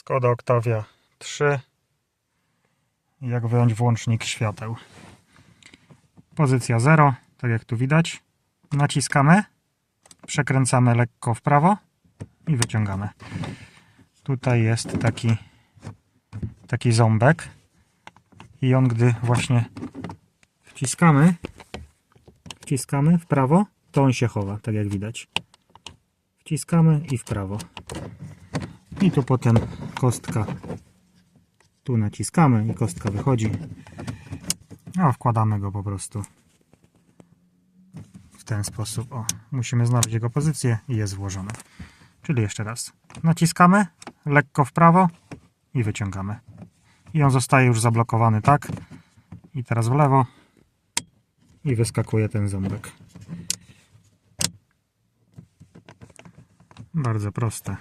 Skoda Octavia 3. Jak wyjąć włącznik świateł. Pozycja 0, tak jak tu widać. Naciskamy, przekręcamy lekko w prawo i wyciągamy. Tutaj jest taki, taki ząbek i on gdy właśnie wciskamy, wciskamy w prawo, to on się chowa, tak jak widać. Wciskamy i w prawo. I tu potem kostka. Tu naciskamy i kostka wychodzi. A wkładamy go po prostu w ten sposób. O, musimy znaleźć jego pozycję i jest włożone. Czyli jeszcze raz. Naciskamy lekko w prawo i wyciągamy. I on zostaje już zablokowany tak. I teraz w lewo i wyskakuje ten ząbek. Bardzo proste.